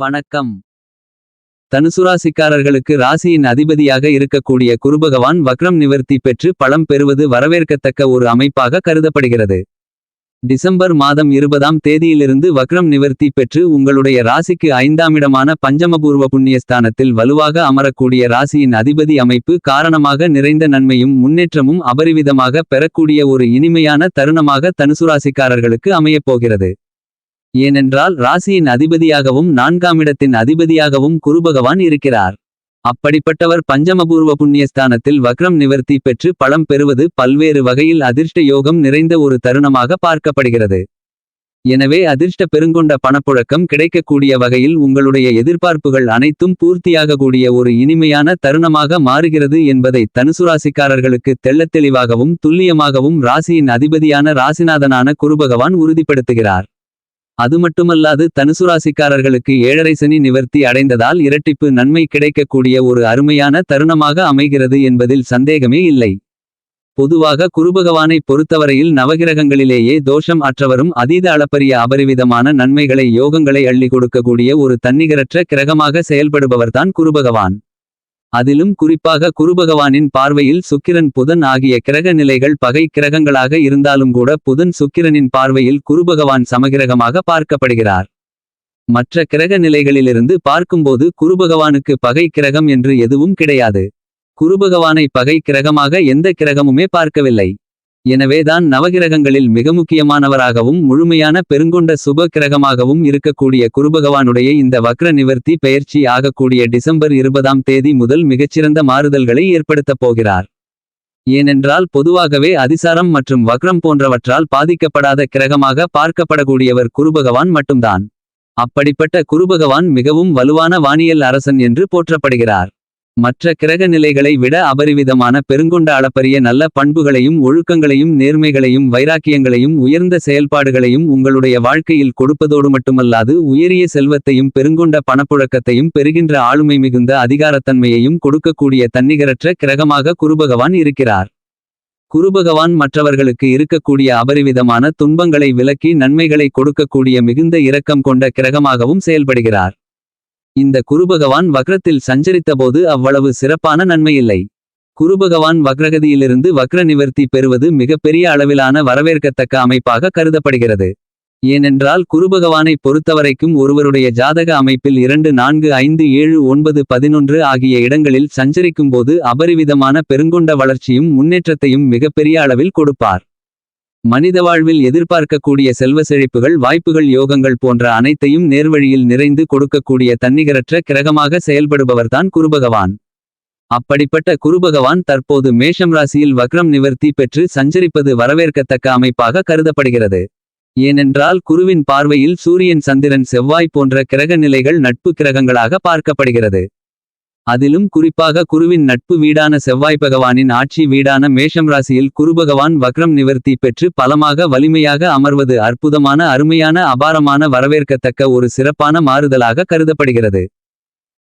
வணக்கம். தனுசுராசிக்காரர்களுக்கு ராசியின் அதிபதியாக இருக்கக்கூடிய குருபகவான் வக்ரம் நிவர்த்தி பெற்று பலம் பெறுவது வரவேற்கத்தக்க ஒரு அமைப்பாக கருதப்படுகிறது. டிசம்பர் மாதம் இருபதாம் தேதியிலிருந்து வக்ரம் நிவர்த்தி பெற்று உங்களுடைய ராசிக்கு ஐந்தாமிடமான பஞ்சமபூர்வ புண்ணியஸ்தானத்தில் வலுவாக அமரக்கூடிய ராசியின் அதிபதி அமைப்பு காரணமாக நிறைந்த நன்மையும் முன்னேற்றமும் அபரிவிதமாக பெறக்கூடிய ஒரு இனிமையான தருணமாக தனுசுராசிக்காரர்களுக்கு அமையப்போகிறது ஏனென்றால் ராசியின் அதிபதியாகவும் நான்காமிடத்தின் அதிபதியாகவும் குருபகவான் இருக்கிறார். அப்படிப்பட்டவர் பஞ்சமபூர்வ புண்ணியஸ்தானத்தில் வக்ரம் நிவர்த்தி பெற்று பலம் பெறுவது பல்வேறு வகையில் அதிர்ஷ்ட யோகம் நிறைந்த ஒரு தருணமாக பார்க்கப்படுகிறது. எனவே அதிர்ஷ்ட பெருங்கொண்ட பணப்புழக்கம் கிடைக்கக்கூடிய வகையில் உங்களுடைய எதிர்பார்ப்புகள் அனைத்தும் பூர்த்தியாகக்கூடிய ஒரு இனிமையான தருணமாக மாறுகிறது என்பதை தனுசுராசிக்காரர்களுக்கு தெள்ளத்தெளிவாகவும் துல்லியமாகவும் ராசியின் அதிபதியான ராசிநாதனான குருபகவான் உறுதிப்படுத்துகிறார். அது மட்டுமல்லாது தனுசுராசிக்காரர்களுக்கு ஏழரை சனி நிவர்த்தி அடைந்ததால் இரட்டிப்பு நன்மை கிடைக்கக்கூடிய ஒரு அருமையான தருணமாக அமைகிறது என்பதில் சந்தேகமே இல்லை. பொதுவாக குருபகவானை பொறுத்தவரையில் நவகிரகங்களிலேயே தோஷம் அற்றவரும் அதீத அளப்பரிய அபரிவிதமான நன்மைகளை யோகங்களை அள்ளி கொடுக்கக்கூடிய ஒரு தன்னிகரற்ற கிரகமாக செயல்படுபவர்தான் குருபகவான் அதிலும் குறிப்பாக குருபகவானின் பார்வையில் சுக்கிரன் புதன் ஆகிய கிரக நிலைகள் பகை கிரகங்களாக இருந்தாலும் கூட புதன் சுக்கிரனின் பார்வையில் குருபகவான் சமகிரகமாக பார்க்கப்படுகிறார். மற்ற கிரக நிலைகளிலிருந்து பார்க்கும்போது குருபகவானுக்கு பகை கிரகம் என்று எதுவும் கிடையாது. குருபகவானை பகை கிரகமாக எந்த கிரகமுமே பார்க்கவில்லை. எனவேதான் நவகிரகங்களில் மிக முக்கியமானவராகவும் முழுமையான பெருங்கொண்ட சுப கிரகமாகவும் இருக்கக்கூடிய குருபகவானுடைய இந்த வக்ர நிவர்த்தி பெயர்ச்சி ஆகக்கூடிய டிசம்பர் இருபதாம் தேதி முதல் மிகச்சிறந்த மாறுதல்களை ஏற்படுத்தப் போகிறார். ஏனென்றால் பொதுவாகவே அதிசாரம் மற்றும் வக்ரம் போன்றவற்றால் பாதிக்கப்படாத கிரகமாக பார்க்கப்படக்கூடியவர் குருபகவான் மட்டும்தான். அப்படிப்பட்ட குருபகவான் மிகவும் வலுவான வானியல் அரசன் என்று போற்றப்படுகிறார். மற்ற கிரக நிலைகளை விட அபரிவிதமான பெருங்கொண்ட அளப்பரிய நல்ல பண்புகளையும் ஒழுக்கங்களையும் நேர்மைகளையும் வைராக்கியங்களையும் உயர்ந்த செயல்பாடுகளையும் உங்களுடைய வாழ்க்கையில் கொடுப்பதோடு மட்டுமல்லாது உயரிய செல்வத்தையும் பெருங்கொண்ட பணப்புழக்கத்தையும் பெறுகின்ற ஆளுமை மிகுந்த அதிகாரத்தன்மையையும் கொடுக்கக்கூடிய தன்னிகரற்ற கிரகமாக குருபகவான் இருக்கிறார். குருபகவான் மற்றவர்களுக்கு இருக்கக்கூடிய அபரிவிதமான துன்பங்களை விலக்கி நன்மைகளை கொடுக்கக்கூடிய மிகுந்த இரக்கம் கொண்ட கிரகமாகவும் செயல்படுகிறார். இந்த குருபகவான் வக்ரத்தில் சஞ்சரித்தபோது அவ்வளவு சிறப்பான நன்மையில்லை. குருபகவான் வக்ரகதியிலிருந்து வக்ர நிவர்த்தி பெறுவது மிகப்பெரிய அளவிலான வரவேற்கத்தக்க அமைப்பாக கருதப்படுகிறது. ஏனென்றால் குருபகவானை பொறுத்தவரைக்கும் ஒருவருடைய ஜாதக அமைப்பில் இரண்டு நான்கு ஐந்து ஏழு ஒன்பது பதினொன்று ஆகிய இடங்களில் சஞ்சரிக்கும்போது அபரிவிதமான பெருங்கொண்ட வளர்ச்சியும் முன்னேற்றத்தையும் மிகப்பெரிய அளவில் கொடுப்பார். மனித வாழ்வில் எதிர்பார்க்கக்கூடிய செல்வ செழிப்புகள் வாய்ப்புகள் யோகங்கள் போன்ற அனைத்தையும் நேர்வழியில் நிறைந்து கொடுக்கக்கூடிய தன்னிகரற்ற கிரகமாக செயல்படுபவர்தான் குருபகவான். அப்படிப்பட்ட குருபகவான் தற்போது மேஷம் ராசியில் வக்ரம் நிவர்த்தி பெற்று சஞ்சரிப்பது வரவேற்கத்தக்க அமைப்பாக கருதப்படுகிறது. ஏனென்றால் குருவின் பார்வையில் சூரியன் சந்திரன் செவ்வாய் போன்ற கிரக நிலைகள் நட்பு கிரகங்களாக பார்க்கப்படுகிறது. அதிலும் குறிப்பாக குருவின் நட்பு வீடான செவ்வாய் பகவானின் ஆட்சி வீடான மேஷம் ராசியில் குருபகவான் வக்ரம் நிவர்த்தி பெற்று பலமாக வலிமையாக அமர்வது அற்புதமான அருமையான அபாரமான வரவேற்கத்தக்க ஒரு சிறப்பான மாறுதலாக கருதப்படுகிறது.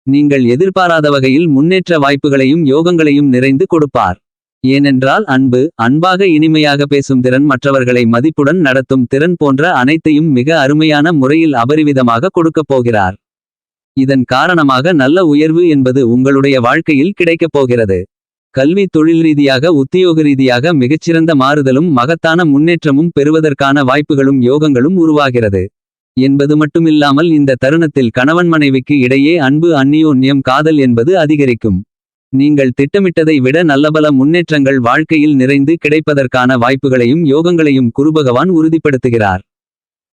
நீங்கள் எதிர்பாராத வகையில் முன்னேற்ற வாய்ப்புகளையும் யோகங்களையும் நிறைந்து கொடுப்பார். ஏனென்றால் அன்பு அன்பாக இனிமையாக பேசும் திறன் மற்றவர்களை மதிப்புடன் நடத்தும் திறன் போன்ற அனைத்தையும் மிக அருமையான முறையில் அபரிவிதமாக கொடுக்கப் போகிறார். இதன் காரணமாக நல்ல உயர்வு என்பது உங்களுடைய வாழ்க்கையில் கிடைக்கப் போகிறது. கல்வி தொழில் ரீதியாக உத்தியோக ரீதியாக மிகச்சிறந்த மாறுதலும் மகத்தான முன்னேற்றமும் பெறுவதற்கான வாய்ப்புகளும் யோகங்களும் உருவாகிறது. என்பது மட்டுமில்லாமல் இந்த தருணத்தில் கணவன் மனைவிக்கு இடையே அன்பு அந்நியோன்யம் காதல் என்பது அதிகரிக்கும். நீங்கள் திட்டமிட்டதை விட நல்லபல முன்னேற்றங்கள் வாழ்க்கையில் நிறைந்து கிடைப்பதற்கான வாய்ப்புகளையும் யோகங்களையும் குருபகவான் உறுதிப்படுத்துகிறார்.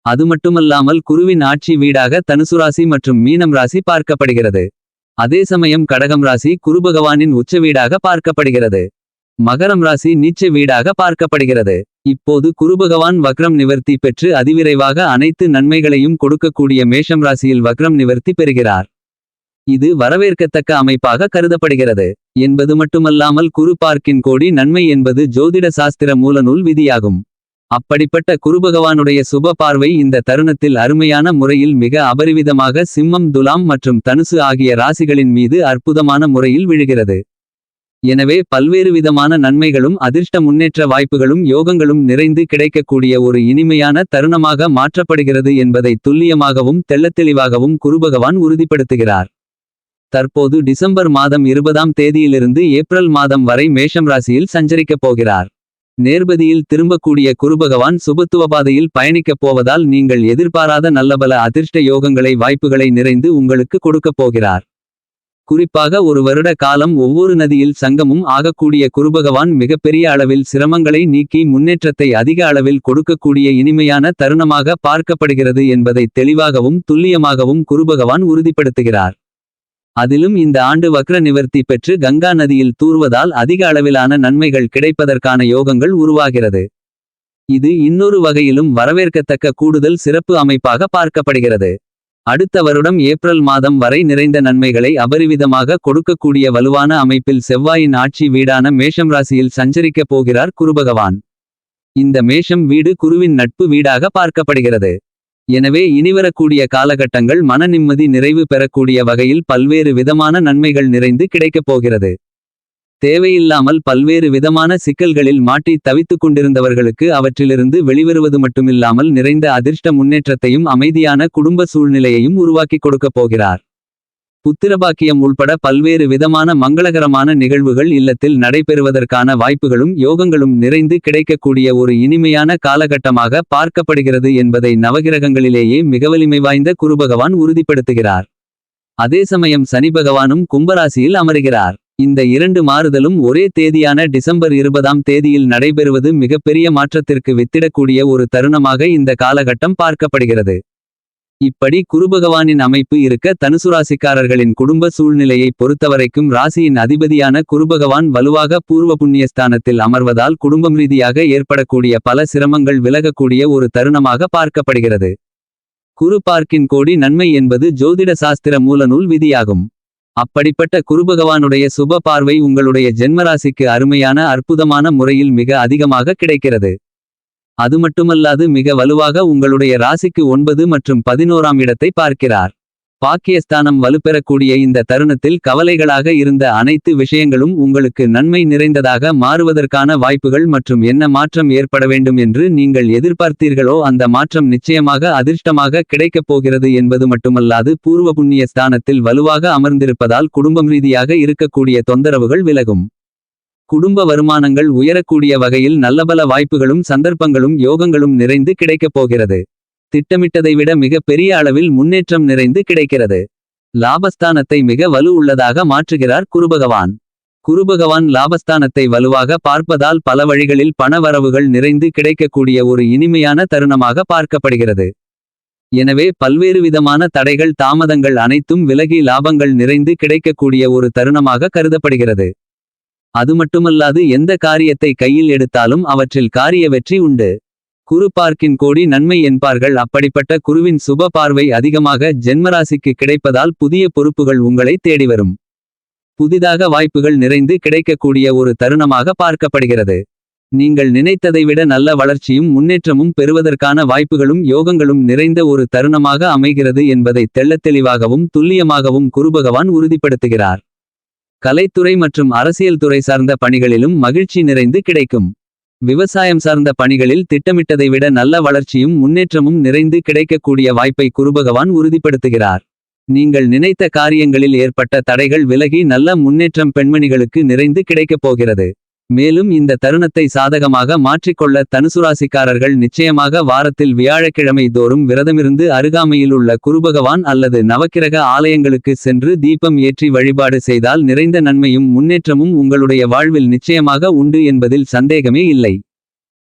அது மட்டுமல்லாமல் குருவின் ஆட்சி வீடாக தனுசுராசி மற்றும் மீனம் ராசி பார்க்கப்படுகிறது. அதே சமயம் கடகம் ராசி குருபகவானின் உச்ச வீடாக பார்க்கப்படுகிறது. மகரம் ராசி நீச்ச வீடாக பார்க்கப்படுகிறது. இப்போது குருபகவான் வக்ரம் நிவர்த்தி பெற்று அதிவிரைவாக அனைத்து நன்மைகளையும் கொடுக்கக்கூடிய மேஷம் ராசியில் வக்ரம் நிவர்த்தி பெறுகிறார். இது வரவேற்கத்தக்க அமைப்பாக கருதப்படுகிறது. என்பது மட்டுமல்லாமல் குரு பார்க்கின் கோடி நன்மை என்பது ஜோதிட சாஸ்திர மூலநூல் விதியாகும். அப்படிப்பட்ட குருபகவானுடைய சுப பார்வை இந்த தருணத்தில் அருமையான முறையில் மிக அபரிவிதமாக சிம்மம் துலாம் மற்றும் தனுசு ஆகிய ராசிகளின் மீது அற்புதமான முறையில் விழுகிறது. எனவே பல்வேறு விதமான நன்மைகளும் அதிர்ஷ்ட முன்னேற்ற வாய்ப்புகளும் யோகங்களும் நிறைந்து கிடைக்கக்கூடிய ஒரு இனிமையான தருணமாக மாற்றப்படுகிறது என்பதை துல்லியமாகவும் தெள்ளத்தெளிவாகவும் குருபகவான் உறுதிப்படுத்துகிறார். தற்போது டிசம்பர் மாதம் இருபதாம் தேதியிலிருந்து ஏப்ரல் மாதம் வரை மேஷம் ராசியில் சஞ்சரிக்கப் போகிறார். நேர்பதியில் திரும்பக்கூடிய குருபகவான் சுபத்துவபாதையில் பயணிக்கப் போவதால் நீங்கள் எதிர்பாராத நல்லபல அதிர்ஷ்ட யோகங்களை வாய்ப்புகளை நிறைந்து உங்களுக்கு கொடுக்கப் போகிறார். குறிப்பாக ஒரு வருட காலம் ஒவ்வொரு நதியில் சங்கமும் ஆகக்கூடிய குருபகவான் மிகப்பெரிய அளவில் சிரமங்களை நீக்கி முன்னேற்றத்தை அதிக அளவில் கொடுக்கக்கூடிய இனிமையான தருணமாக பார்க்கப்படுகிறது என்பதை தெளிவாகவும் துல்லியமாகவும் குருபகவான் உறுதிப்படுத்துகிறார். அதிலும் இந்த ஆண்டு வக்ர நிவர்த்தி பெற்று கங்கா நதியில் தூர்வதால் அதிக அளவிலான நன்மைகள் கிடைப்பதற்கான யோகங்கள் உருவாகிறது. இது இன்னொரு வகையிலும் வரவேற்கத்தக்க கூடுதல் சிறப்பு அமைப்பாக பார்க்கப்படுகிறது. அடுத்த வருடம் ஏப்ரல் மாதம் வரை நிறைந்த நன்மைகளை அபரிவிதமாக கொடுக்கக்கூடிய வலுவான அமைப்பில் செவ்வாயின் ஆட்சி வீடான மேஷம் ராசியில் சஞ்சரிக்கப் போகிறார் குருபகவான். இந்த மேஷம் வீடு குருவின் நட்பு வீடாக பார்க்கப்படுகிறது. எனவே இனிவரக்கூடிய காலகட்டங்கள் மன நிம்மதி நிறைவு பெறக்கூடிய வகையில் பல்வேறு விதமான நன்மைகள் நிறைந்து கிடைக்கப் போகிறது. தேவையில்லாமல் பல்வேறு விதமான சிக்கல்களில் மாட்டி தவித்துக் கொண்டிருந்தவர்களுக்கு அவற்றிலிருந்து வெளிவருவது மட்டுமில்லாமல் நிறைந்த அதிர்ஷ்ட முன்னேற்றத்தையும் அமைதியான குடும்ப சூழ்நிலையையும் உருவாக்கிக் கொடுக்கப் போகிறார். புத்திரபாக்கியம் உள்பட பல்வேறு விதமான மங்களகரமான நிகழ்வுகள் இல்லத்தில் நடைபெறுவதற்கான வாய்ப்புகளும் யோகங்களும் நிறைந்து கிடைக்கக்கூடிய ஒரு இனிமையான காலகட்டமாக பார்க்கப்படுகிறது என்பதை நவகிரகங்களிலேயே மிகவலிமை வாய்ந்த குருபகவான் உறுதிப்படுத்துகிறார். அதே சமயம் சனி பகவானும் கும்பராசியில் அமருகிறார். இந்த இரண்டு மாறுதலும் ஒரே தேதியான டிசம்பர் இருபதாம் தேதியில் நடைபெறுவது மிகப்பெரிய மாற்றத்திற்கு வித்திடக்கூடிய ஒரு தருணமாக இந்த காலகட்டம் பார்க்கப்படுகிறது. இப்படி குருபகவானின் அமைப்பு இருக்க தனுசுராசிக்காரர்களின் குடும்ப சூழ்நிலையை பொறுத்தவரைக்கும் ராசியின் அதிபதியான குருபகவான் வலுவாக பூர்வ புண்ணியஸ்தானத்தில் அமர்வதால் குடும்பம் ரீதியாக ஏற்படக்கூடிய பல சிரமங்கள் விலகக்கூடிய ஒரு தருணமாக பார்க்கப்படுகிறது. குரு பார்க்கின் கோடி நன்மை என்பது ஜோதிட சாஸ்திர மூலநூல் விதியாகும். அப்படிப்பட்ட குருபகவானுடைய சுப பார்வை உங்களுடைய ஜென்மராசிக்கு அருமையான அற்புதமான முறையில் மிக அதிகமாக கிடைக்கிறது. அது மட்டுமல்லாது மிக வலுவாக உங்களுடைய ராசிக்கு ஒன்பது மற்றும் பதினோராம் இடத்தை பார்க்கிறார். பாக்கியஸ்தானம் வலுப்பெறக்கூடிய இந்த தருணத்தில் கவலைகளாக இருந்த அனைத்து விஷயங்களும் உங்களுக்கு நன்மை நிறைந்ததாக மாறுவதற்கான வாய்ப்புகள் மற்றும் என்ன மாற்றம் ஏற்பட வேண்டும் என்று நீங்கள் எதிர்பார்த்தீர்களோ அந்த மாற்றம் நிச்சயமாக அதிர்ஷ்டமாக கிடைக்கப் போகிறது என்பது மட்டுமல்லாது பூர்வ புண்ணிய ஸ்தானத்தில் வலுவாக அமர்ந்திருப்பதால் குடும்பம் ரீதியாக இருக்கக்கூடிய தொந்தரவுகள் விலகும். குடும்ப வருமானங்கள் உயரக்கூடிய வகையில் நல்லபல வாய்ப்புகளும் சந்தர்ப்பங்களும் யோகங்களும் நிறைந்து கிடைக்கப் போகிறது. திட்டமிட்டதை விட மிக பெரிய அளவில் முன்னேற்றம் நிறைந்து கிடைக்கிறது. லாபஸ்தானத்தை மிக வலு உள்ளதாக மாற்றுகிறார் குருபகவான். குருபகவான் லாபஸ்தானத்தை வலுவாக பார்ப்பதால் பல வழிகளில் பண வரவுகள் நிறைந்து கிடைக்கக்கூடிய ஒரு இனிமையான தருணமாக பார்க்கப்படுகிறது. எனவே பல்வேறு விதமான தடைகள் தாமதங்கள் அனைத்தும் விலகி லாபங்கள் நிறைந்து கிடைக்கக்கூடிய ஒரு தருணமாக கருதப்படுகிறது. அது மட்டுமல்லாது எந்த காரியத்தை கையில் எடுத்தாலும் அவற்றில் காரிய வெற்றி உண்டு. குரு பார்க்கின் கோடி நன்மை என்பார்கள். அப்படிப்பட்ட குருவின் சுப பார்வை அதிகமாக ஜென்மராசிக்கு கிடைப்பதால் புதிய பொறுப்புகள் உங்களை தேடி வரும். புதிதாக வாய்ப்புகள் நிறைந்து கிடைக்கக்கூடிய ஒரு தருணமாக பார்க்கப்படுகிறது. நீங்கள் நினைத்ததை விட நல்ல வளர்ச்சியும் முன்னேற்றமும் பெறுவதற்கான வாய்ப்புகளும் யோகங்களும் நிறைந்த ஒரு தருணமாக அமைகிறது என்பதை தெள்ளத்தெளிவாகவும் துல்லியமாகவும் குருபகவான் உறுதிப்படுத்துகிறார். கலைத்துறை மற்றும் அரசியல் துறை சார்ந்த பணிகளிலும் மகிழ்ச்சி நிறைந்து கிடைக்கும். விவசாயம் சார்ந்த பணிகளில் திட்டமிட்டதை விட நல்ல வளர்ச்சியும் முன்னேற்றமும் நிறைந்து கிடைக்கக்கூடிய வாய்ப்பை குருபகவான் உறுதிப்படுத்துகிறார். நீங்கள் நினைத்த காரியங்களில் ஏற்பட்ட தடைகள் விலகி நல்ல முன்னேற்றம் பெண்மணிகளுக்கு நிறைந்து கிடைக்கப் போகிறது. மேலும் இந்த தருணத்தை சாதகமாக மாற்றிக்கொள்ள தனுசுராசிக்காரர்கள் நிச்சயமாக வாரத்தில் வியாழக்கிழமை தோறும் விரதமிருந்து அருகாமையில் உள்ள குருபகவான் அல்லது நவக்கிரக ஆலயங்களுக்கு சென்று தீபம் ஏற்றி வழிபாடு செய்தால் நிறைந்த நன்மையும் முன்னேற்றமும் உங்களுடைய வாழ்வில் நிச்சயமாக உண்டு என்பதில் சந்தேகமே இல்லை.